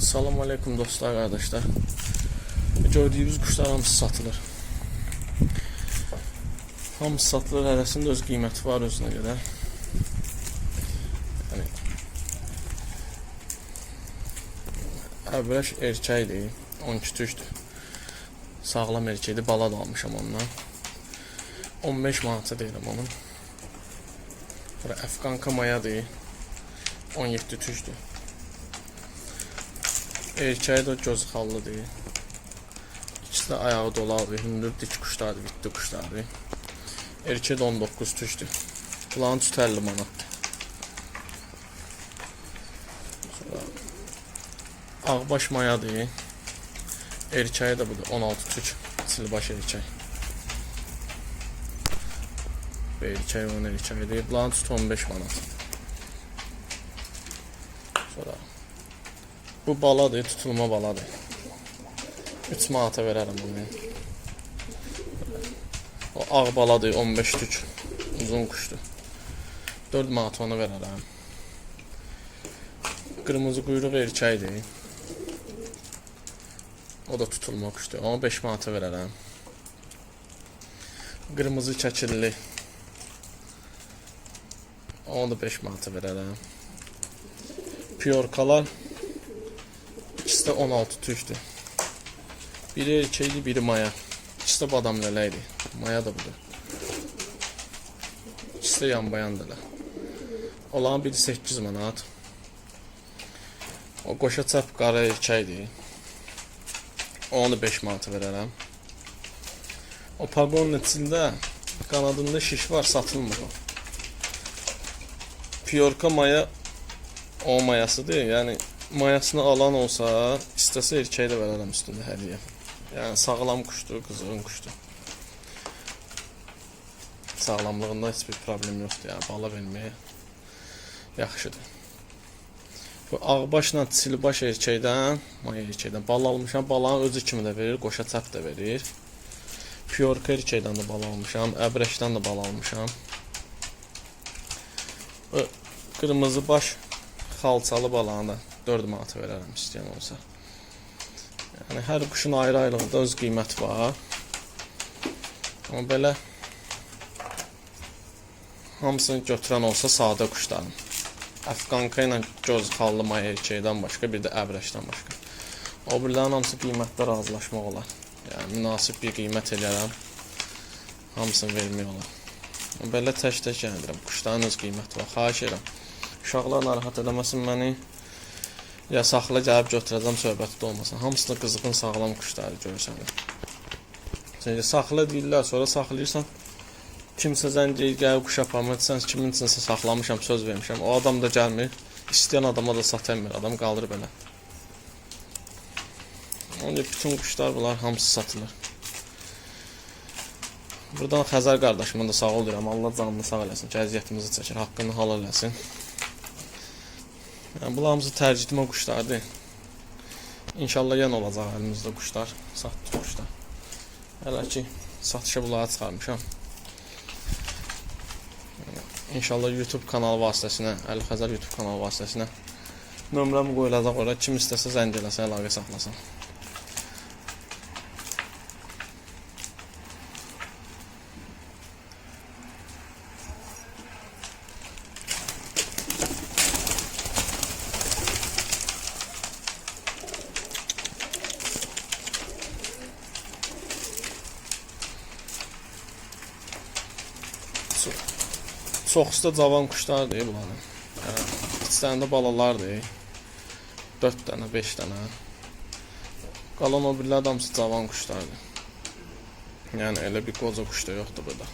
Salam aleyküm dostlar kardeşler. Gördüyünüz quşlar hamısı satılır. Hamısı satılır, hərəsində öz qiyməti var özünə görə. Yəni Əvvəl erkəkdir, 12 tükdür. Sağlam erkəkdir, bala da almışam ondan. 15 manata deyirəm onun. Sonra Əfqanka mayadır, 17 tükdür. Erkeği de göz xallıdır. İkisi de ayağı dolardır. Hündür dik kuşlardır, bitdi kuşlardır. Erkeği de 19 tüşdür. Kulağın tütü 50 manatdır. Sonra Ağbaş mayadır. Erkeği de budur 16 tük. Silbaş erkek. Ve erkeği onun erkeğidir. Kulağın tütü 15 manat. Sonra Bu baladır, tutulma baladır. 3 manata verərəm bunu. O ağ baladır, 15 tük. Uzun kuşdur. 4 manat onu verərəm. Qırmızı quyruq erkəkdir. O da tutulma kuşdur. Onu 5 manata verərəm. Qırmızı çəkilli. Onu da 5 manata verərəm. Piyorkalar İkisi de 16 tüşdür. Biri erkəkdir, biri maya. İkisi de badam lələkdir. Maya da budur. İkisi de yanbayandırlar. Olan biri 8 manat. O qoşa çap qara erkəkdir. Onu 5 manata verərəm. O pagonun içində qanadında şiş var, satılmır o. Piyorka maya o mayasıdır. Yəni mayasını alan olsa, istəsə erkəyi də verərəm üstündə hədiyyə. Yəni sağlam quşdur, qızğın quşdur. Sağlamlığında heç bir problem yoxdur, yəni bala verməyə yaxşıdır. Bu ağbaşla silbaş erkəkdən, maya erkəkdən bal almışam. Balanın özü kimi də verir, qoşa çap da verir. Piyorka erkəkdən də bal almışam, əbrəşdən də bal almışam. Bu qırmızı baş xalçalı balanı da 4 manata verərəm istəyən olsa. Yəni hər quşun ayrı-ayrılıqda öz qiyməti var. Amma belə hamısını götürən olsa sadə quşların. Əfqanka ilə göz xallı erkəkdən başqa, bir də əbrəşdən başqa. O birlərin hamısı qiymətdə razılaşmaq olar. Yəni münasib bir qiymət eləyərəm. Hamısını vermək olar. Belə tək-tək gəlirəm. Quşların öz qiyməti var. Xahiş edirəm. Uşaqlar narahat eləməsin məni. Ya saxla gəlib götürəcəm söhbəti olmasın. Hamısını qızğın sağlam quşları görsənir. Çünki saxla deyirlər, sonra saxlayırsan. Kimsə zəng deyir, gəl quş aparmaq sən kimin üçünsə saxlamışam, söz vermişəm. O adam da gəlmir. İstəyən adama da sata bilmir. Adam qalır belə. Onun bütün quşlar bunlar hamısı satılır. Buradan Xəzər qardaşıma da sağ ol deyirəm. Allah canını sağ eləsin əziyyətimizi çəkir, haqqını halal eləsin. Yəni bunlar hamısı tərcütmə quşlardır. İnşallah yenə olacaq əlimizdə quşlar, satdıq quşlar. Hələ ki satışa bunları çıxarmışam. İnşallah YouTube kanalı vasitəsilə, Əli Xəzər YouTube kanalı vasitəsilə nömrəm qoyulacaq ora. Kim istəsə zəng eləsə, əlaqə saxlasın. Çoxusu da cavan quşlardır bunların. Yəni, üç dənə də balalardır. 4 dənə, 5 dənə. Qalan o birlər də hamısı cavan quşlardır. Yəni elə bir qoca quş da yoxdur burada.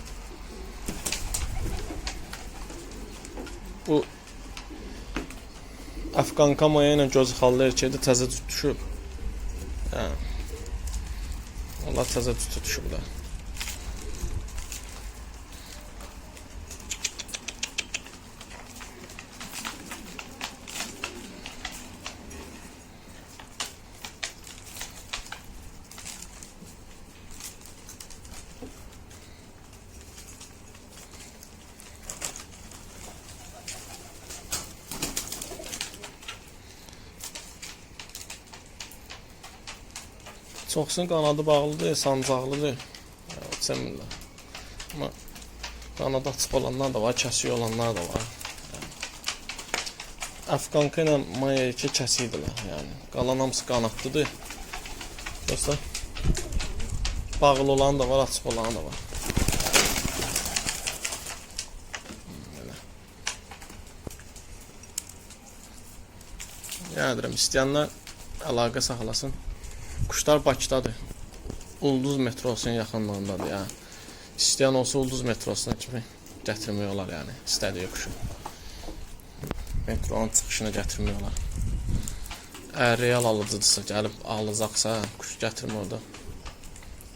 Bu Əfqan kamaya ilə göz xallı erkəkdə təzə tut düşüb. Yəni. Allah təzə tut düşüb da. Çoxsun qanadı bağlıdır, sancaqlıdır. Çəmirlər. Amma qanadı açıq olanlar da var, kəsik olanlar da var. Əfqanka ilə maya iki kəsikdilər, yəni. Qalan hamısı qanadlıdır. Yoxsa bağlı olan da var, açıq olan da var. Yəni deyirəm, istəyənlər əlaqə saxlasın. Quşlar Bakıdadır. Ulduz metrosunun yaxınlığındadır, yəni. İstəyən olsa Ulduz metrosuna kimi gətirmək olar, yəni, istədiyi quşu. Metronun çıxışına gətirmək olar. Real alıcıdırsa, gəlib alacaqsa, quş gətirmə orada.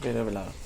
Verə bilərəm.